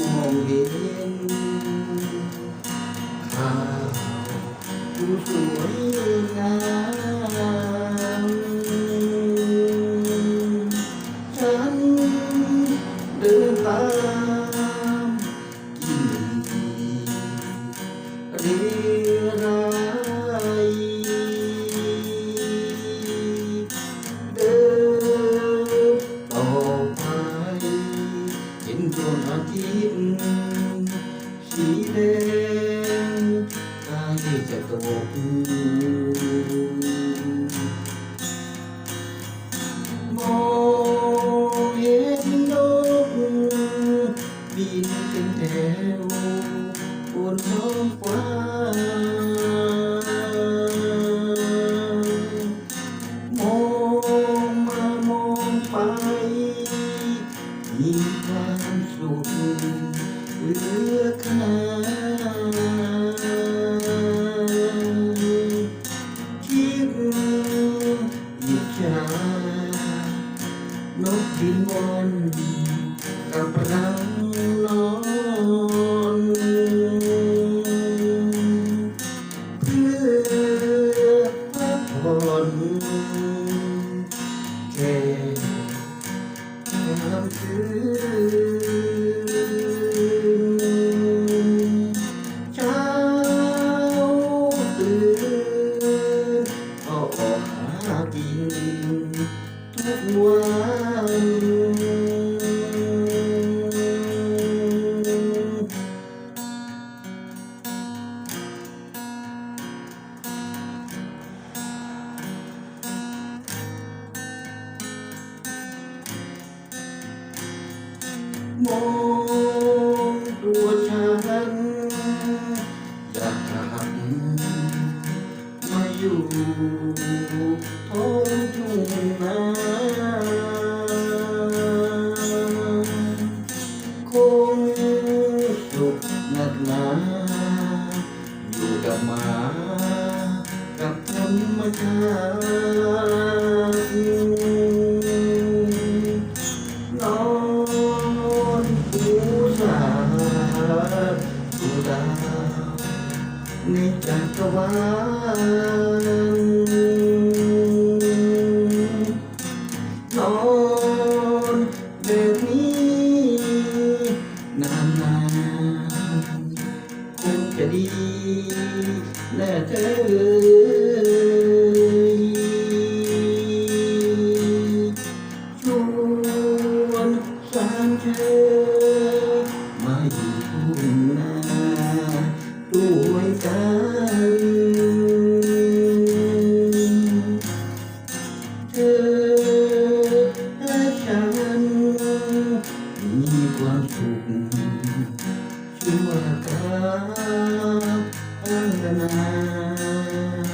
home. วบนท้องฟ้ามองมามองไปมีความสุขเหลือขนาคิดอิจฉานกบินวนกับเรานอ ค่ยามคืนเช้าตื่นก็ออกหากินทุกวัน มองตัวฉันอยากกลับมาอยู่ท้องทุ่งนาคงสุขหนักหนาอยู่กับหมากับธรรมชาตินอนหูสา ดูดาวในจักรวาลนอนแบบนี้นานๆคงจะดีแน่เธอชวนสามเธอ ด้วยกัน เธอและฉัน มีความสุขชั่วคราวนา